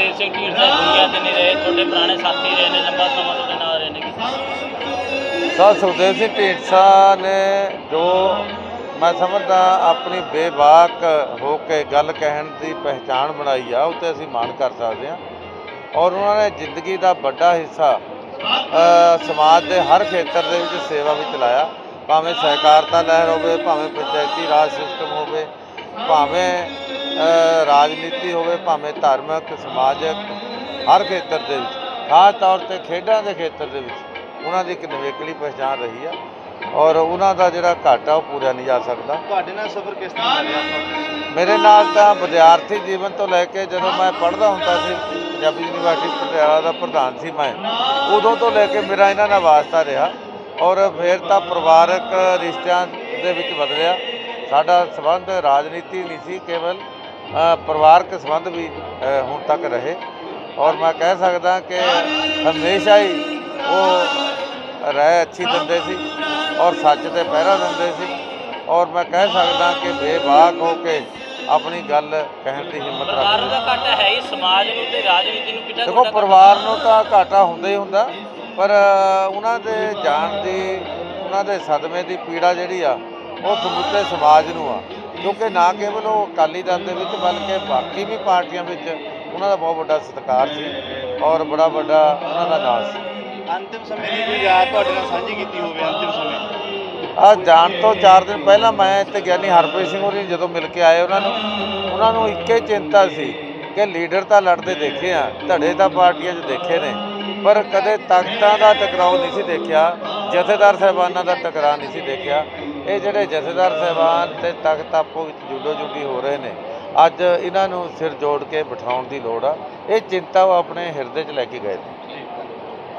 ਸੁਖਦੇਵ ਸਿੰਘ ਢੀਂਡਸਾ ਦੁਨੀਆ ਤੇ ਨਹੀਂ ਰਹੇ, ਤੁਹਾਡੇ ਪੁਰਾਣੇ ਸਾਥੀ ਰਹੇ ਨੇ, ਲੰਬਾ ਸਮਾਂ ਤੁਹਾਡੇ ਨਾਲ ਰਹੇ ਨੇ। ਸਰ ਸੁਖਦੇਵ ਸਿੰਘ ਢੀਂਡਸਾ ਨੇ ਜੋ ਮੈਂ ਸਮਝਦਾ ਆਪਣੀ ਬੇਬਾਕ ਹੋ ਕੇ ਗੱਲ ਕਹਿਣ ਦੀ ਪਹਿਚਾਣ ਬਣਾਈ ਆ ਉੱਤੇ ਅਸੀਂ ਮਾਣ ਕਰ ਸਕਦੇ ਹਾਂ। ਔਰ ਉਹਨਾਂ ਨੇ ਜ਼ਿੰਦਗੀ ਦਾ ਵੱਡਾ ਹਿੱਸਾ ਸਮਾਜ ਦੇ ਹਰ ਖੇਤਰ ਦੇ ਵਿੱਚ ਸੇਵਾ ਵਿੱਚ ਲਾਇਆ ਭਾਵੇਂ ਸਹਿਕਾਰਤਾ ਲਹਿਰ ਹੋਵੇ, ਭਾਵੇਂ ਪੰਚਾਇਤੀ ਰਾਜ ਸਿਸਟਮ ਹੋਵੇ ਭਾਵੇਂ ਰਾਜਨੀਤੀ ਹੋਵੇ ਭਾਵੇਂ ਧਾਰਮਿਕ ਸਮਾਜਿਕ ਹਰ ਖੇਤਰ ਦੇ ਵਿੱਚ ਖਾਸ ਤੌਰ ਤੇ ਖੇਡਾਂ ਦੇ ਖੇਤਰ ਦੇ ਵਿੱਚ ਉਹਨਾਂ ਦੀ ਇੱਕ ਨਿਵੇਕਲੀ ਪਛਾਣ ਰਹੀ ਆ ਔਰ ਉਹਨਾਂ ਦਾ ਜਿਹੜਾ ਘਾਟਾ ਉਹ ਪੂਰਿਆ ਨਹੀਂ ਜਾ ਸਕਦਾ। ਤੁਹਾਡੇ ਨਾਲ ਸਫ਼ਰ ਕਿਸ ਤਰ੍ਹਾਂ ਰਿਹਾ? ਮੇਰੇ ਨਾਲ ਤਾਂ ਵਿਦਿਆਰਥੀ ਜੀਵਨ ਤੋਂ ਲੈ ਕੇ ਜਦੋਂ ਮੈਂ ਪੜ੍ਹਦਾ ਹੁੰਦਾ ਸੀ ਪੰਜਾਬੀ ਯੂਨੀਵਰਸਿਟੀ ਪਟਿਆਲਾ ਦਾ ਪ੍ਰਧਾਨ ਸੀ ਮੈਂ ਉਦੋਂ ਤੋਂ ਲੈ ਕੇ ਮੇਰਾ ਇਹਨਾਂ ਨਾਲ ਵਾਸਤਾ ਰਿਹਾ ਔਰ ਫਿਰ ਤਾਂ ਪਰਿਵਾਰਕ ਰਿਸ਼ਤਿਆਂ ਦੇ ਵਿੱਚ ਬਦਲਿਆ ਸਾਡਾ ਸੰਬੰਧ ਰਾਜਨੀਤੀ ਨਹੀਂ ਸੀ ਕੇਵਲ ਪਰਿਵਾਰਕ ਸੰਬੰਧ ਵੀ ਹੁਣ ਤੱਕ ਰਹੇ। ਔਰ ਮੈਂ ਕਹਿ ਸਕਦਾ ਕਿ ਹਮੇਸ਼ਾ ਹੀ ਉਹ ਰਹਿ ਅੱਛੀ ਦਿੰਦੇ ਸੀ ਔਰ ਸੱਚ ਤੇ ਪਹਿਰਾ ਦਿੰਦੇ ਸੀ। ਔਰ ਮੈਂ ਕਹਿ ਸਕਦਾ ਕਿ ਬੇਬਾਕ ਹੋ ਕੇ ਆਪਣੀ ਗੱਲ ਕਹਿਣ ਦੀ ਹਿੰਮਤ ਪਰਿਵਾਰ ਰੱਖਦੇ ਦਾ ਘਾਟਾ ਹੈ ਹੀ ਸਮਾਜ ਨੂੰ ਤੇ ਰਾਜਨੀਤੀ ਨੂੰ ਕਿੱਡਾ ਦੇਖੋ ਪਰਿਵਾਰ ਨੂੰ ਤਾਂ ਘਾਟਾ ਹੁੰਦਾ ਹੀ ਹੁੰਦਾ ਪਰ ਉਹਨਾਂ ਦੇ ਜਾਣ ਦੀ ਉਹਨਾਂ ਦੇ ਸਦਮੇ ਦੀ ਪੀੜਾ ਜਿਹੜੀ ਆ ਉਹ ਸਮੁੱਚੇ ਸਮਾਜ ਨੂੰ ਆ। ਕਿਉਂਕਿ ਨਾ ਕੇਵਲ ਉਹ ਅਕਾਲੀ ਦਲ ਦੇ ਵਿੱਚ ਬਲਕਿ ਬਾਕੀ ਵੀ ਪਾਰਟੀਆਂ ਵਿੱਚ ਉਹਨਾਂ ਦਾ ਬਹੁਤ ਵੱਡਾ ਸਤਿਕਾਰ ਸੀ ਔਰ ਬੜਾ ਵੱਡਾ ਉਹਨਾਂ ਦਾ ਨਾਂ ਸੀ। ਅੰਤਿਮ ਸਮੇਂ ਦੀ ਕੋਈ ਯਾਦ ਤੁਹਾਡੇ ਨਾਲ ਸਾਂਝੀ ਕੀਤੀ ਹੋਵੇ ਅੰਤਿਮ ਸਮੇਂ? ਆ ਜਾਣ ਤੋਂ 4 ਦਿਨ ਪਹਿਲਾਂ ਮੈਂ ਤੇ ਗਿਆਨੀ ਹਰਪ੍ਰੀਤ ਸਿੰਘ ਹੋਰੀ ਜਦੋਂ ਮਿਲ ਕੇ ਆਏ ਉਹਨਾਂ ਨੂੰ ਉਹਨਾਂ ਨੂੰ ਇੱਕੇ ਚਿੰਤਾ ਸੀ ਕਿ ਲੀਡਰ ਤਾਂ ਲੜਦੇ ਦੇਖੇ ਆ ਧੜੇ ਤਾਂ ਪਾਰਟੀਆਂ 'ਚ ਦੇਖੇ ਨੇ ਪਰ ਕਦੇ ਤਖਤਾਂ ਦਾ ਟਕਰਾਓ ਨਹੀਂ ਸੀ ਦੇਖਿਆ। ਜਥੇਦਾਰ ਸਾਹਿਬਾਨਾਂ ਦਾ ਟਕਰਾਅ ਨਹੀਂ ਸੀ ਦੇਖਿਆ। ਇਹ ਜਿਹੜੇ ਜਥੇਦਾਰ ਸਾਹਿਬਾਨ ਤੇ ਤਖਤ ਆਪੋ ਵਿੱਚ ਜੁਡੋ ਜੁਡੀ ਹੋ ਰਹੇ ਨੇ, ਅੱਜ ਇਹਨਾਂ ਨੂੰ ਸਿਰ ਜੋੜ ਕੇ ਬਿਠਾਉਣ ਦੀ ਲੋੜ ਆ। ਇਹ ਚਿੰਤਾ ਉਹ ਆਪਣੇ ਹਿਰਦੇ 'ਚ ਲੈ ਕੇ ਗਏ ਨੇ।